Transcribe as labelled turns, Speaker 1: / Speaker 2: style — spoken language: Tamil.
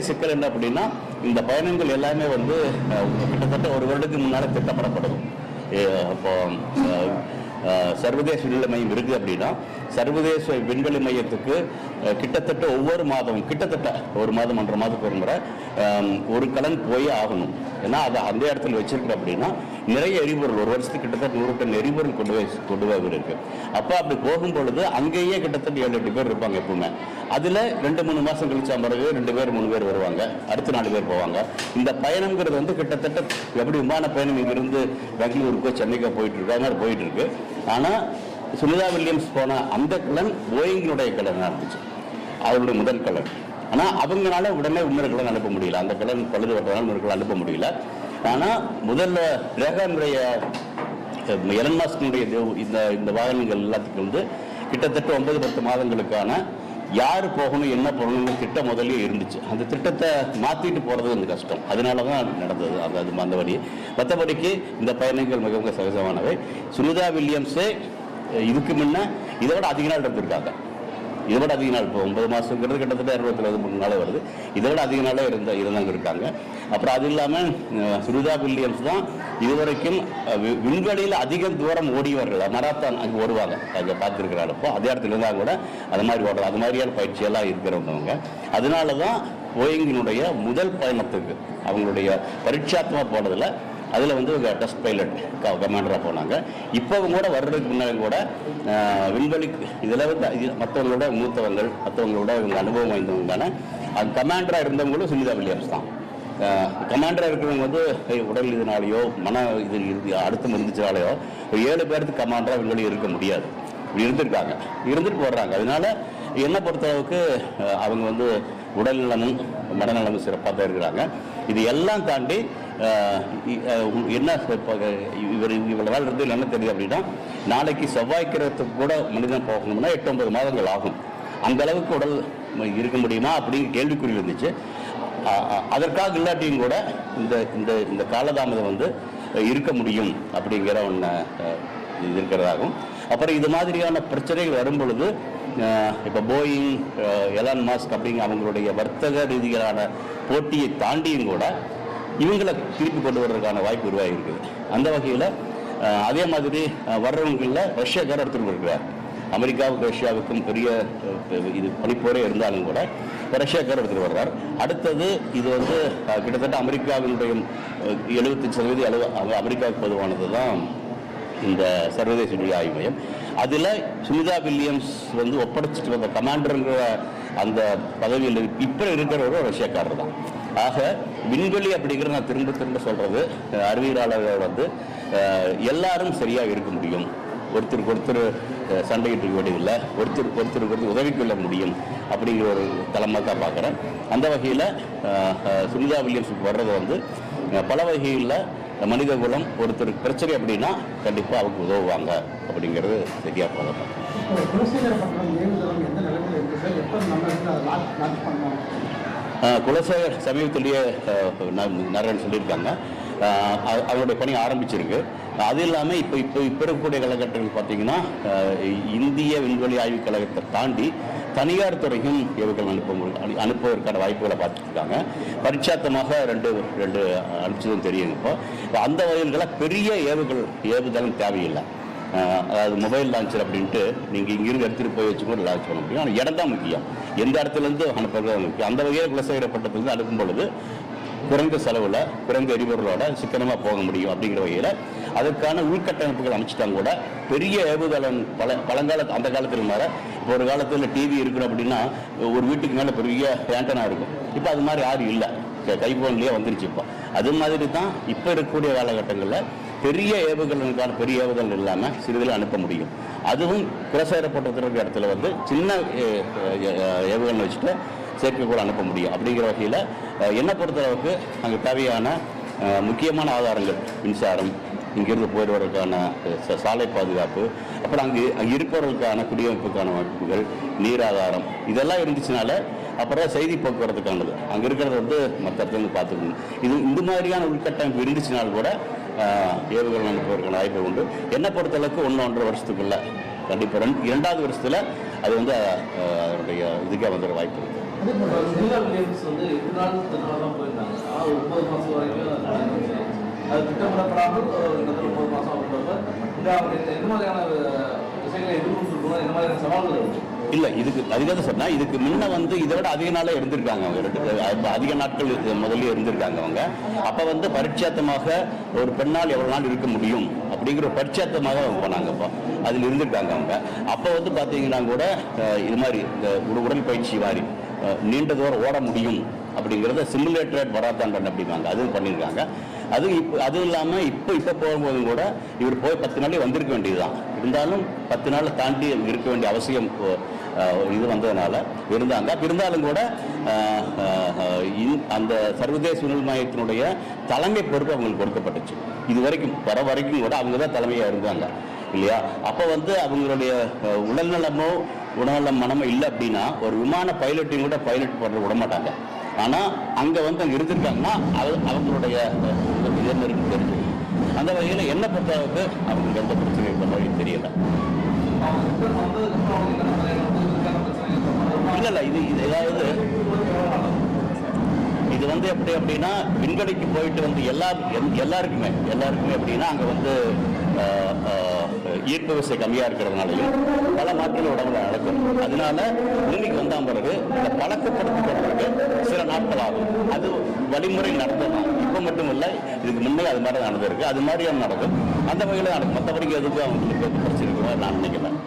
Speaker 1: சிக்கல் என்ன அப்படின்னா இந்த பயணங்கள் எல்லாமே வந்து கிட்டத்தட்ட ஒரு வருடத்துக்கு முன்னால் திட்டப்படப்படும் இப்போ சர்வதேச விண்வெளி மையம் இருக்குது அப்படின்னா சர்வதேச விண்வெளி மையத்துக்கு கிட்டத்தட்ட ஒவ்வொரு மாதமும் கிட்டத்தட்ட ஒரு மாதம் ஒன்றரை மாதத்துக்கு ஒரு முறை ஒரு கடன் போய் ஆகணும். ஏன்னா அதை அந்த இடத்துல வச்சிருக்கிற அப்படின்னா நிறைய எரிபொருள் ஒரு வருஷத்துக்கு கிட்டத்தட்ட நூறு டன் எரிபொருள் கொண்டு போய் கொண்டு போய் இருக்கு. அப்போ அப்படி போகும் பொழுது அங்கேயே கிட்டத்தட்ட ஏழு எட்டு பேர் இருப்பாங்க எப்பவுமே. அதில் ரெண்டு மூணு மாதம் கழிச்ச பிறகு ரெண்டு பேர் மூணு பேர் வருவாங்க. அடுத்த நாலு பேர் போவாங்க. இந்த பயணம்ங்கிறது வந்து கிட்டத்தட்ட எப்படி விமான பயணம் இங்கிருந்து பெங்களூருக்கோ சென்னைக்கோ போயிட்டு இருக்கு அது மாதிரி போயிட்டு இருக்கு ஆனால் சுனிதா வில்லியம்ஸ் போன அந்த கிளன் போயிங்கினுடைய கிளனாக இருந்துச்சு. அவருடைய முதல் கலன் ஆனால் அவங்களால உடனே இன்னொரு அனுப்ப முடியல. அந்த கலன் பழுது பட்டதால் இன்னொரு அனுப்ப முடியல. ஆனால் முதல்ல ரேகானுடைய எலன்மாஸ்கினுடைய இந்த இந்த வாகனங்கள் எல்லாத்துக்கும் வந்து கிட்டத்தட்ட ஒன்பது பத்து மாதங்களுக்கான யார் போகணும் என்ன போகணும்னு திட்டம் முதலே இருந்துச்சு. அந்த திட்டத்தை மாற்றிட்டு போகிறது வந்து கஷ்டம். அதனால தான் நடந்தது. அந்த அது அந்த மற்றபடிக்கு இந்த பயணங்கள் மிக மிக சகஜமானவை. சுனிதா வில்லியம்ஸே இதுக்கு முன்ன இதை விட அதிக நாள் இருந்திருக்காங்க. இதை விட அதிக நாள் இப்போ ஒன்பது மாதங்கிறது கிட்டத்தட்ட இருபத்தி மூணு நாள் வருது. இதை விட அதிக நாளே இருந்த இருந்தாங்க இருக்காங்க. அப்புறம் அது இல்லாமல் சுனிதா வில்லியம்ஸ் தான் இதுவரைக்கும் வி- விண்வெளியில் அதிக தூரம் ஓடியவர்கள் மராத்தான் அங்கே ஓடுவாங்க. அங்கே பார்த்துருக்கிறாள் அப்போ அதே இடத்துல இருந்தால் கூட அது மாதிரி ஓடுறது அது மாதிரியான பயிற்சியெல்லாம் இருக்கிறவங்க. அதனால தான் போயிங்கினுடைய முதல் பயணத்துக்கு அவங்களுடைய பரீட்சாத்மா போனதில் அதில் வந்து டெஸ்ட் பைலட் கமாண்டராக போனாங்க. இப்போவும் கூட வர்றதுக்கு முன்னாடி கூட விண்வெளிக்கு விண்வெளி இதில் வந்து இது- மற்றவங்களோட மூத்தவங்கள் மற்றவங்களோட இவங்க அனுபவம் வாய்ந்தவங்க அது கமாண்டராக இருந்தவங்களும் சுனிதா வில்லியம்ஸ் தான். கமாண்டராக இருக்கிறவங்க வந்து உடல் இதனாலேயோ மன இது இருந்து அழுத்தம் இருந்துச்சுனாலேயோ ஒரு ஏழு பேருக்கு கமாண்டராக விண்வெளி இருக்க முடியாது. இப்படி இருந்திருக்காங்க. இருந்துட்டு போடுறாங்க அதனால என்னை பொறுத்தளவுக்கு அவங்க வந்து உடல் நலமும் மனநலமும் சிறப்பாக தான் இருக்கிறாங்க. இது எல்லாம் தாண்டி என்ன இவர் இவ்வளோ நாள் இருந்து என்ன தெரியுது அப்படின்னா நாளைக்கு செவ்வாய்க்கிறதுக்கு கூட மனிதன் போகணும்னா எட்டு ஒன்பது மாதங்கள் ஆகும். அந்த அளவுக்கு உடல் இருக்க முடியுமா அப்படிங்கிற கேள்விக்குறி இருந்துச்சு. அதற்காக இல்லாட்டியும் கூட இந்த இந்த இந்த காலதாமதம் வந்து இருக்க முடியும் அப்படிங்கிற ஒன்று இது இருக்கிறதாகும். அப்புறம் இது மாதிரியான பிரச்சனைகள் வரும் பொழுது இப்போ போயிங் எலான் மாஸ்க் அப்படிங்கிற அவங்களுடைய வர்த்தக ரீதியிலான போட்டியை தாண்டியும் கூட இவங்களை திருப்பி கொண்டு வர்றதுக்கான வாய்ப்பு உருவாகி இருக்குது. அந்த வகையில் அதே மாதிரி வர்றவங்களில் ரஷ்யாக்காரர் ஒருத்தர் இருக்கிறார். அமெரிக்காவுக்கும் ரஷ்யாவுக்கும் பெரிய இது பனிப்போரே இருந்தாலும் கூட ரஷ்யாக்காரர் ஒருத்தர் வர்றார். அடுத்தது இது வந்து கிட்டத்தட்ட அமெரிக்காவினுடைய எழுபத்தஞ்சு சதவீதம் அளவு அமெரிக்காவுக்கு பொதுவானது தான் இந்த சர்வதேச விண்வெளி ஆய்வு மையம். அதில் சுமிதா வில்லியம்ஸ் வந்து ஒப்படைச்சிட்டு வந்த கமாண்டருங்கிற அந்த பதவியில் இப்போ இருக்கிறவரும் ரஷ்யாக்காரர் தான் ஆக விண்வெளி அப்படிங்கிறது நான் திரும்ப திரும்ப சொல்கிறது அறிவியலாளர்கள் வந்து எல்லாரும் சரியாக இருக்க முடியும். ஒருத்தருக்கு ஒருத்தர் சண்டையிட்டு இருக்க வேண்டியதில்லை. ஒருத்தருக்கு ஒருத்தருக்கு ஒருத்தர் உதவி கொள்ள முடியும் அப்படிங்கிற ஒரு தளமாக தான் பார்க்குறேன். அந்த வகையில் சுனிதா வில்லியம்ஸ் வர்றது வந்து பல வகைகளில் மனித குலம் ஒருத்தருக்கு பிரச்சனை அப்படின்னா கண்டிப்பாக அவங்க உதவுவாங்க அப்படிங்கிறது சரியாக போகலாம் குலசேகர் சமீபத்திலேயே அஹ், ந- சொல்லியிருக்காங்க. அவருடைய பணி ஆரம்பிச்சிருக்கு. அது இல்லாமல் இப்போ இப்போ இப்போ இருக்கக்கூடிய காலகட்டங்கள் பார்த்தீங்கன்னா இந்திய விண்வெளி ஆய்வுக் கழகத்தை தாண்டி தனியார் துறையும் ஏவுகள் அனுப்ப அனுப்புவதற்கான வாய்ப்புகளை பார்த்துருக்காங்க. பரிட்சாத்தமாக ரெண்டு ரெண்டு அனுப்பிச்சதும் தெரியும் இப்போ. அந்த வகையில் பெரிய ஏவுகள் ஏவுதளம் தேவையில்லை. அதாவது மொபைல் லான்ச்சர் அப்படின்ட்டு நீங்கள் இங்கிருந்து எடுத்துகிட்டு போய் வச்சு கூட லான்ச் பண்ண முடியும். ஆனால் இடம் தான் முக்கியம். எந்த இடத்துலேருந்து அனுப்புறது முக்கியம். அந்த வகையில் குலசேகரப்பட்டத்துலேருந்து அனுப்பும் பொழுது குறைந்த செலவில் குறைந்த எரிபொருளோட சிக்கனமாக போக முடியும் அப்படிங்கிற வகையில் அதற்கான உள்கட்டமைப்புகள் அமைச்சிட்டாங்க கூட பெரிய ஏவுதளம் பல பழங்கால அந்த காலத்தில் மேலே இப்போ ஒரு காலத்தில் டிவி இருக்கணும் அப்படின்னா ஒரு வீட்டுக்கு மேலே பெரிய ஏண்டனா இருக்கும். இப்போ அது மாதிரி யாரும் இல்லை. கைபோன்லேயே வந்துருச்சு இப்போ. அது மாதிரி தான் இப்போ இருக்கக்கூடிய காலகட்டங்களில் பெரிய ஏவுகணைகளுக்கான பெரிய ஏவுதல் இல்லாமல் சிறிதில் அனுப்ப முடியும். அதுவும் குலசேரப்பட்டிருக்கிற இடத்துல வந்து சின்ன ஏ- ஏவுகணை வச்சுட்டு செயற்கைக்கோள் அனுப்ப முடியும். அப்படிங்கிற வகையில் என்னை பொறுத்தளவுக்கு அங்கே தேவையான முக்கியமான ஆதாரங்கள் மின்சாரம் இங்கிருந்து போயிடுவதற்கான ச- சாலை பாதுகாப்பு அப்புறம் அங்கு அங்கே இருப்பவர்களுக்கான குடியமைப்புக்கான வாய்ப்புகள் நீர் ஆதாரம் இதெல்லாம் இருந்துச்சுனால அப்புறம் செய்தி போக்குவரத்துக்கானது. அங்கே இருக்கிறத வந்து மற்ற இடத்துல பார்த்துக்கணும். இது இந்த மாதிரியான உள்கட்டமைப்பு இருந்துச்சுனால் கூட ஏவுகணை அனுப்புவதற்கான வாய்ப்பு உண்டு. என்னை பொறுத்தளவுக்கு ஒன்று ஒன்றரை வருஷத்துக்குள்ள கண்டிப்பாக ரெண்டு இரண்டாவது வருஷத்தில் அது வந்து அதனுடைய இதுக்கே வந்துடுற வாய்ப்பு இருக்குது
Speaker 2: வந்து ஒன்பது மாதம் வரைக்கும் அது மாதம் இந்த என்ன மாதிரியான விஷயங்களை என்ன மாதிரியான சவால்கள்
Speaker 1: இல்ல இதுக்கு அதுக்காக சொன்னா இதுக்கு முன்ன வந்து இதை விட அதிக நாளாக இருந்திருக்காங்க அவங்க அதிக நாட்கள் முதல்ல இருந்திருக்காங்க அவங்க. அப்ப வந்து பரிட்சாத்தமாக ஒரு பெண்ணால் எவ்வளவு நாள் இருக்க முடியும் அப்படிங்கிற ஒரு பரிட்சாத்தமாக அவங்க போனாங்க அப்போ. அதில் இருந்திருக்காங்க அவங்க. அப்போ வந்து பார்த்தீங்கன்னா கூட இது மாதிரி இந்த ஒரு உடற்பயிற்சி மாதிரி நீண்ட தூரம் ஓட முடியும் அப்படிங்கிறத சிமுலேட்டட் வராத்தான் அப்படிம்பாங்க. அதுவும் பண்ணியிருக்காங்க. அது இப்போ அதுவும் இல்லாமல் இப்போ இப்போ போகும்போதும் கூட இவர் போய் பத்து நாளே வந்திருக்க வேண்டியதுதான். இருந்தாலும் பத்து நாளை தாண்டி இருக்க வேண்டிய அவசியம் இது வந்ததுனால இருந்தாங்க. இருந்தாலும் கூட அந்த சர்வதேச உணவு மையத்தினுடைய தலைமை பொறுப்பு அவங்களுக்கு கொடுக்கப்பட்டுச்சு. இது வரைக்கும் வர வரைக்கும் கூட அவங்க தான் தலைமையாக இருந்தாங்க. இல்லையா? அப்போ வந்து அவங்களுடைய உடல்நலமோ உடல்நலம் மனமோ இல்லை அப்படின்னா ஒரு விமான பைலட்டையும் கூட பைலட் பண்ண விட மாட்டாங்க ஆனால் அங்கே வந்து அங்கே இருந்திருக்காங்கன்னா அது அவங்களுடைய அஹ், என்ன தெரிஞ்சு அந்த வகையில் என்ன பொறுத்தளவுக்கு அவங்களுக்கு எந்த பிரச்சனையும் பண்ண வழி தெரியல இல்லை இல்லை இது இது ஏதாவது இது வந்து எப்படி அப்படின்னா விண்வெளிக்கு போயிட்டு வந்து எல்லா எல்லாருக்குமே எல்லாருக்குமே அப்படின்னா அங்கே வந்து ஈர்ப்பு விசை கம்மியாக இருக்கிறதுனாலையும் பல மாற்றங்கள் உடம்புல நடக்கும். அதனால பூமிக்கு வந்த பிறகு இந்த பழக்கப்படுத்திக்கிறதுக்கு சில நாட்கள் ஆகும் அது வழிமுறை நடந்ததுதான் இப்போ மட்டும் இல்லை இதுக்கு முன்னே அது மாதிரி நடந்திருக்கு. அது மாதிரியும் நடக்கும். அந்த வகையில் நடக்கும். மற்றபடிக்கு எதுக்கும் அவங்களுக்கு பிரச்சனை நான் நினைக்கிறேன்.